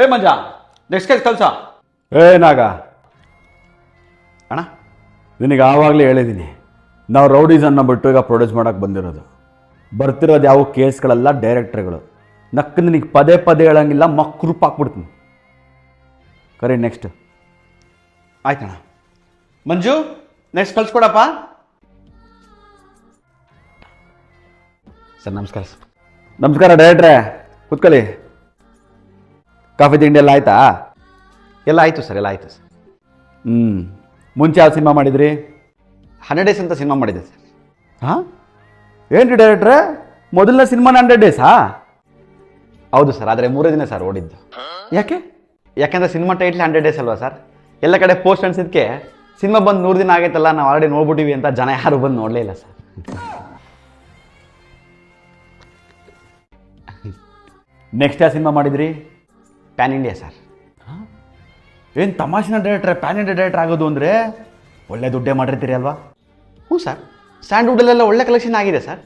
ಏ ಮಂಜ next case ಕಲ್ಸ ಏ ನಾಗ. ಅಣ್ಣ? ನಿನಗೆ ಆವಾಗಲೇ ಹೇಳಿದ್ದೀನಿ ನಾವು ರೌಡೀಸನ್ನ ಬಿಟ್ಟು ಈಗ ಪ್ರೊಡ್ಯೂಸ್ ಮಾಡೋಕ್ಕೆ ಬಂದಿರೋದು. ಬರ್ತಿರೋದು ಯಾವ ಕೇಸ್ಗಳೆಲ್ಲ ಡೈರೆಕ್ಟ್ರ್ಗಳು ನಕ್ಕ ನಿನಗೆ ಪದೇ ಪದೇ ಹೇಳಂಗಿಲ್ಲ ಮಕ್ಕೃಪ್ ಹಾಕ್ಬಿಡ್ತೀನಿ. ಕರಿ ನೆಕ್ಸ್ಟ್ ಆಯ್ತಣ್ಣ. ಮಂಜು ನೆಕ್ಸ್ಟ್ ಕಳ್ಸ್ಕೊಡಪ್ಪ ಸರ್ ನಮಸ್ಕಾರ ಸರ್. ನಮಸ್ಕಾರ ಡೈರೆಕ್ಟ್ರೇ ಕೂತ್ಕೊಳ್ಳಿ. ಕಾಫಿ ತಿಂಡಿ ಎಲ್ಲ ಆಯ್ತಾ? ಎಲ್ಲ ಆಯಿತು ಸರ್ ಎಲ್ಲ ಆಯಿತು ಸರ್. ಹ್ಞೂ ಮುಂಚೆ ಯಾವ ಸಿನಿಮಾ ಮಾಡಿದ್ರಿ? ಹಂಡ್ರೆಡ್ ಡೇಸ್ ಅಂತ ಸಿನಿಮಾ ಮಾಡಿದೆ ಸರ್. ಹಾಂ? ಏನು ರೀ ಡೈರೆಕ್ಟ್ರೆ ಮೊದಲನೇ ಸಿನಿಮಾ ಹಂಡ್ರೆಡ್ ಡೇಸಾ ಹೌದು ಸರ್ ಆದರೆ ಮೂರೇ ದಿನ ಸರ್ ಓಡಿದ್ದು. ಯಾಕೆ? ಯಾಕೆಂದ್ರೆ ಸಿನಿಮಾ ಟೈಟ್ಲಿ ಹಂಡ್ರೆಡ್ ಡೇಸ್ ಅಲ್ವಾ ಸರ್? ಎಲ್ಲ ಕಡೆ ಪೋಸ್ಟ್ ಅನ್ಸಿದ್ಕೆ ಸಿನಿಮಾ ಬಂದು ನೂರು ದಿನ ಆಗೈತಲ್ಲ ನಾವು ಆಲ್ರೆಡಿ ನೋಡ್ಬಿಟ್ಟಿವಿ ಅಂತ ಜನ ಯಾರು ಬಂದು ನೋಡಲೇ ಇಲ್ಲ ಸರ್. ನೆಕ್ಸ್ಟ್ ಯಾವ ಸಿನಿಮಾ ಮಾಡಿದ್ರಿ? ಪ್ಯಾನ್ ಇಂಡಿಯಾ ಸರ್ ಏನು ತಮಾಷೆನ ಡೈರೆಕ್ಟ್ರೆ ಪ್ಯಾನ್ ಇಂಡಿಯಾ ಡೈರೆಕ್ಟರ್ ಆಗೋದು ಅಂದರೆ ಒಳ್ಳೆ ದುಡ್ಡೇ ಮಾಡಿರ್ತೀರಿ ಅಲ್ವಾ? ಹ್ಞೂ ಸರ್ ಸ್ಯಾಂಡ್ವುಡಲ್ಲೆಲ್ಲ ಒಳ್ಳೆ ಕಲೆಕ್ಷನ್ ಆಗಿದೆ ಸರ್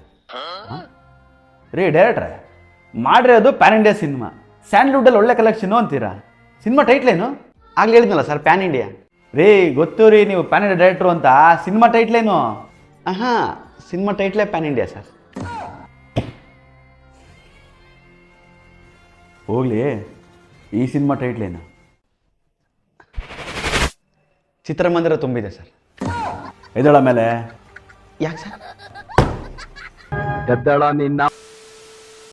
ರೀ ಡೈರೆಕ್ಟ್ರೆ ಮಾಡಿರೋದು ಪ್ಯಾನ್ ಇಂಡಿಯಾ ಸಿನಿಮಾ ಸ್ಯಾಂಡ್ಲ್ವುಡಲ್ಲಿ ಒಳ್ಳೆ ಕಲೆಕ್ಷನು ಅಂತೀರಾ? ಸಿನಿಮಾ ಟೈಟ್ಲೇನು ಆಗಲೇ ಹೇಳಿದ್ನಲ್ಲ ಸರ್ ಪ್ಯಾನ್ ಇಂಡಿಯಾ ರೀ ಗೊತ್ತು ರೀ ನೀವು ಪ್ಯಾನ್ ಇಂಡಿಯಾ ಡೈರೆಕ್ಟ್ರು ಅಂತ. ಸಿನಿಮಾ ಟೈಟ್ಲೇನು ಹಾಂ ಸಿನಿಮಾ ಟೈಟ್ಲೇ ಪ್ಯಾನ್ ಇಂಡಿಯಾ ಸರ್ ಹೋಗ್ಲಿ. ಈ ಸಿನಿಮಾ ಟೈಟ್ಲೇನು ಚಿತ್ರಮಂದಿರ ತುಂಬಿದೆ ಸರ್. ಎದಳ ಮೇಲೆ. ಯಾಕೆ ಸರ್? ಎದ್ದಳ ನಿನ್ನ